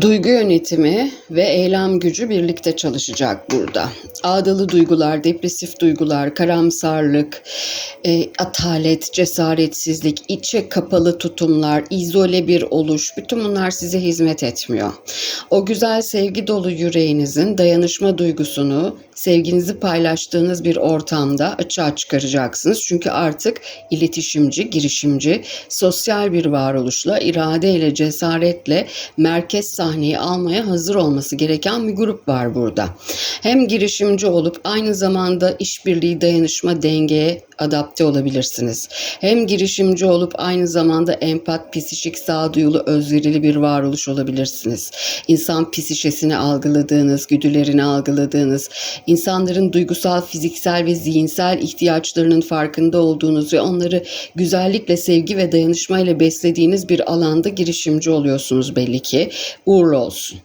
Duygu yönetimi ve eylem gücü birlikte çalışacak burada. Ağdalı duygular, depresif duygular, karamsarlık, e, atalet, cesaretsizlik, içe kapalı tutumlar, izole bir oluş, bütün bunlar size hizmet etmiyor. O güzel sevgi dolu yüreğinizin dayanışma duygusunu sevginizi paylaştığınız bir ortamda açığa çıkaracaksınız. Çünkü artık iletişimci, girişimci, sosyal bir varoluşla, iradeyle, cesaretle merkez sahneyi almaya hazır olması gereken bir grup var burada. Hem girişimci olup aynı zamanda işbirliği, dayanışma, dengeye adapte olabilirsiniz. Hem girişimci olup aynı zamanda empat, psişik, sağduyulu, özverili bir varoluş olabilirsiniz. İnsan psişesini algıladığınız, güdülerini algıladığınız, insanların duygusal, fiziksel ve zihinsel ihtiyaçlarının farkında olduğunuz ve onları güzellikle, sevgi ve dayanışmayla beslediğiniz bir alanda girişimci oluyorsunuz belli ki. Uğurlu olsun.